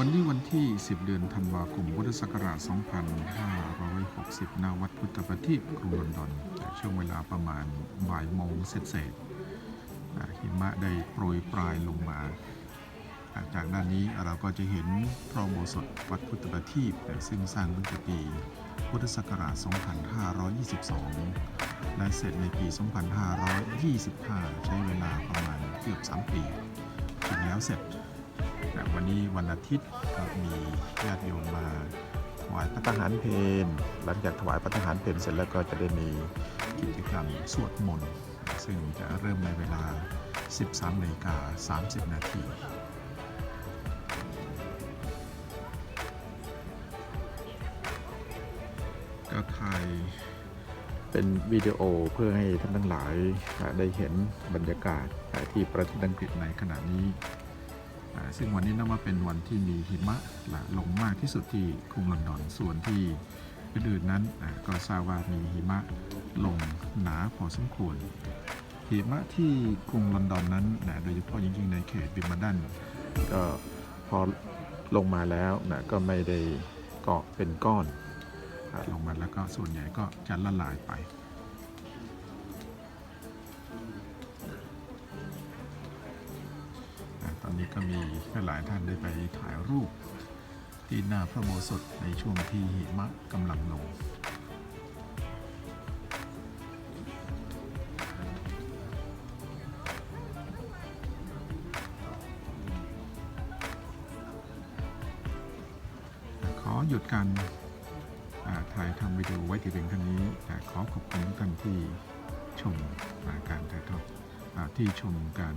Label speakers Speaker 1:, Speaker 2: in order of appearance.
Speaker 1: วันนี้วันที่ 10 เดือนธันวาคมพุทธศักราช 2560 ณ วัดพุทธประทีปกรุงลอนดอน ช่วงเวลาประมาณบ่ายโมงเศษๆอ่าหิมะได้โปรยปลายลงมา จากด้านนี้เราก็จะเห็นพระโบสถวัดพุทธประทีปซึ่งสร้างตั้งแต่ปีพุทธศักราช 2522 และเสร็จในปี 2525 ใช้เวลาประมาณเกือบ 3 ปี ถึงแล้วเสร็จ นี้วันอาทิตย์ครับมีญาติโยมมาถวายพระทหารเพลหลังจากถวายพระทหารเพลเสร็จแล้วก็จะได้มีกิจกรรมสวดมนต์ซึ่งจะเริ่มในเวลา 13นาฬิกา30 นาทีก็ถ่ายเป็นวิดีโอเพื่อให้ท่านทั้งหลายได้เห็นบรรยากาศที่ประเทศอังกฤษในขณะนี้ ซึ่งวันนี้นับว่าเป็นวันที่มีหิมะลลงมากที่สุดที่กรุงลอนดอนส่วนที่อื่นๆนั้นก็ทราบว่ามีหิมะลงหนาพอสมควรหิมะที่กรุงลอนดอนนั้นนะโดยเฉพาะยิ่งๆในเขตบิมบัดันก็พอลงมาแล้วนะก็ไม่ได้เกาะเป็นก้อนลงมาแล้วก็ส่วนใหญ่ก็จะละลายไป อะตอนนี้ก็มีหลายท่านได้ไปถ่ายรูป ที่หน้าพระโบสถในช่วงที่หิมะกำลังลงขอหยุดการถ่ายทำวิดีโอไว้ที่เพียงเท่านี้อ่ขอขอบคุณทุกท่านที่ชมการถ่ายทอดที่ชมการ